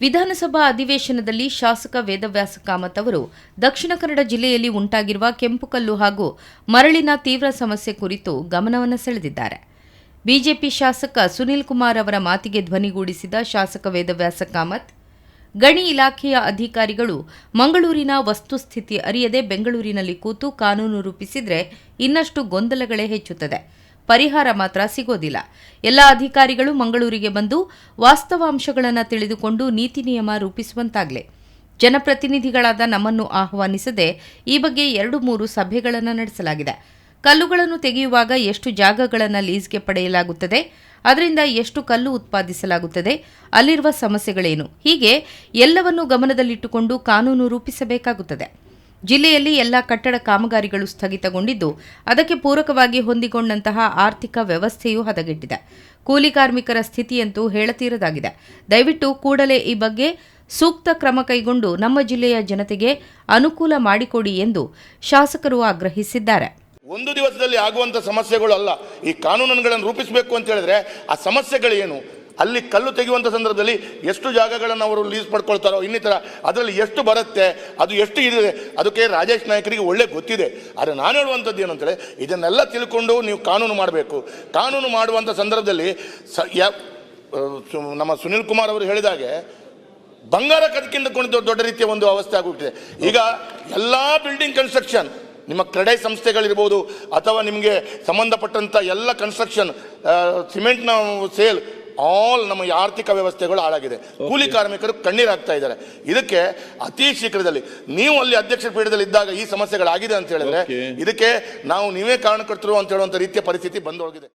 ವಿಧಾನಸಭಾ ಅಧಿವೇಶನದಲ್ಲಿ ಶಾಸಕ ವೇದವ್ಯಾಸ ಕಾಮತ್ ಅವರು ದಕ್ಷಿಣ ಕನ್ನಡ ಜಿಲ್ಲೆಯಲ್ಲಿ ಉಂಟಾಗಿರುವ ಕೆಂಪುಕಲ್ಲು ಹಾಗೂ ಮರಳಿನ ತೀವ್ರ ಸಮಸ್ಯೆ ಕುರಿತು ಗಮನವನ್ನು ಸೆಳೆದಿದ್ದಾರೆ. ಬಿಜೆಪಿ ಶಾಸಕ ಸುನಿಲ್ ಕುಮಾರ್ ಅವರ ಮಾತಿಗೆ ಧ್ವನಿಗೂಡಿಸಿದ ಶಾಸಕ ವೇದವ್ಯಾಸ ಕಾಮತ್, ಗಣಿ ಇಲಾಖೆಯ ಅಧಿಕಾರಿಗಳು ಮಂಗಳೂರಿನ ವಸ್ತುಸ್ಥಿತಿ ಅರಿಯದೆ ಬೆಂಗಳೂರಿನಲ್ಲಿ ಕೂತು ಕಾನೂನು ರೂಪಿಸಿದರೆ ಇನ್ನಷ್ಟು ಗೊಂದಲಗಳೇ ಹೆಚ್ಚುತ್ತದೆ. ಪರಿಹಾರ ಮಾತ್ರ ಸಿಗೋದಿಲ್ಲ. ಎಲ್ಲ ಅಧಿಕಾರಿಗಳು ಮಂಗಳೂರಿಗೆ ಬಂದು ವಾಸ್ತವಾಂಶಗಳನ್ನು ತಿಳಿದುಕೊಂಡು ನೀತಿ ನಿಯಮ ರೂಪಿಸುವಂತಾಗಲಿ. ಜನಪ್ರತಿನಿಧಿಗಳಾದ ನಮ್ಮನ್ನು ಆಹ್ವಾನಿಸದೆ ಈ ಬಗ್ಗೆ ಎರಡು ಮೂರು ಸಭೆಗಳನ್ನು ನಡೆಸಲಾಗಿದೆ. ಕಲ್ಲುಗಳನ್ನು ತೆಗೆಯುವಾಗ ಎಷ್ಟು ಜಾಗಗಳನ್ನು ಲೀಸ್ಗೆ ಪಡೆಯಲಾಗುತ್ತದೆ, ಅದರಿಂದ ಎಷ್ಟು ಕಲ್ಲು ಉತ್ಪಾದಿಸಲಾಗುತ್ತದೆ, ಅಲ್ಲಿರುವ ಸಮಸ್ಯೆಗಳೇನು? ಹೀಗೆ ಎಲ್ಲವನ್ನೂ ಗಮನದಲ್ಲಿಟ್ಟುಕೊಂಡು ಕಾನೂನು ರೂಪಿಸಬೇಕಾಗುತ್ತದೆ. ಜಿಲ್ಲೆಯಲ್ಲಿ ಎಲ್ಲ ಕಟ್ಟಡ ಕಾಮಗಾರಿಗಳು ಸ್ಥಗಿತಗೊಂಡಿದ್ದು, ಅದಕ್ಕೆ ಪೂರಕವಾಗಿ ಹೊಂದಿಕೊಂಡಂತಹ ಆರ್ಥಿಕ ವ್ಯವಸ್ಥೆಯೂ ಹದಗೆಟ್ಟಿದೆ. ಕೂಲಿ ಕಾರ್ಮಿಕರ ಸ್ಥಿತಿಯಂತೂ ಹೇಳತೀರದಾಗಿದೆ. ದಯವಿಟ್ಟು ಕೂಡಲೇ ಈ ಬಗ್ಗೆ ಸೂಕ್ತ ಕ್ರಮ ಕೈಗೊಂಡು ನಮ್ಮ ಜಿಲ್ಲೆಯ ಜನತೆಗೆ ಅನುಕೂಲ ಮಾಡಿಕೊಡಿ ಎಂದು ಶಾಸಕರು ಆಗ್ರಹಿಸಿದ್ದಾರೆ. ಒಂದು ದಿವಸದಲ್ಲಿ ಆಗುವಂಥ ಸಮಸ್ಯೆಗಳು ಅಲ್ಲ ಈ ಕಾನೂನುಗಳನ್ನು ರೂಪಿಸಬೇಕು ಅಂತ ಹೇಳಿದ್ರೆ ಆ ಸಮಸ್ಯೆಗಳೇನು? ಅಲ್ಲಿ ಕಲ್ಲು ತೆಗೆಯುವಂಥ ಸಂದರ್ಭದಲ್ಲಿ ಎಷ್ಟು ಜಾಗಗಳನ್ನು ಅವರು ಲೀಸ್ ಮಾಡ್ಕೊಳ್ತಾರೋ, ಇನ್ನಿತರ, ಅದರಲ್ಲಿ ಎಷ್ಟು ಬರುತ್ತೆ, ಅದು ಎಷ್ಟು ಇದೆ, ಅದಕ್ಕೆ ರಾಜೇಶ್ ನಾಯಕರಿಗೆ ಒಳ್ಳೆ ಗೊತ್ತಿದೆ. ಆದರೆ ನಾನು ಹೇಳುವಂಥದ್ದು ಏನಂತೇಳಿ, ಇದನ್ನೆಲ್ಲ ತಿಳ್ಕೊಂಡು ನೀವು ಕಾನೂನು ಮಾಡಬೇಕು. ಕಾನೂನು ಮಾಡುವಂಥ ಸಂದರ್ಭದಲ್ಲಿ ಸು- ನಮ್ಮ ಸುನಿಲ್ ಕುಮಾರ್ ಅವರು ಹೇಳಿದಾಗೆ, ಬಂಗಾರ ಕದ್ಕಿಂದುಕೊಂಡು ದೊಡ್ಡ ರೀತಿಯ ಒಂದು ಅವಸ್ಥೆ ಆಗಿಬಿಟ್ಟಿದೆ ಈಗ ಎಲ್ಲ ಬಿಲ್ಡಿಂಗ್ ಕನ್ಸ್ಟ್ರಕ್ಷನ್ ನಿಮ್ಮ ಕ್ರೆಡೈ ಸಂಸ್ಥೆಗಳಿರ್ಬೋದು, ಅಥವಾ ನಿಮಗೆ ಸಂಬಂಧಪಟ್ಟಂಥ ಎಲ್ಲ ಕನ್ಸ್ಟ್ರಕ್ಷನ್ ಸಿಮೆಂಟ್ನ ಸೇಲ್ ಆಲ್ ನಮ್ಮ ಈ ಆರ್ಥಿಕ ವ್ಯವಸ್ಥೆಗಳು ಹಾಳಾಗಿದೆ. ಕೂಲಿ ಕಾರ್ಮಿಕರು ಕಣ್ಣೀರಾಗ್ತಾ ಇದ್ದಾರೆ. ಇದಕ್ಕೆ ಅತಿ ಶೀಘ್ರದಲ್ಲಿ ನೀವು ಅಲ್ಲಿ ಅಧ್ಯಕ್ಷ ಪೀಠದಲ್ಲಿ ಇದ್ದಾಗ ಈ ಸಮಸ್ಯೆಗಳಾಗಿದೆ ಅಂತ ಹೇಳಿದ್ರೆ ಇದಕ್ಕೆ ನಾವು ನೀವೇ ಕಾರಣಕರ್ತರು ಅಂತ ಹೇಳುವಂತ ರೀತಿಯ ಪರಿಸ್ಥಿತಿ ಬಂದೊಳಗಿದೆ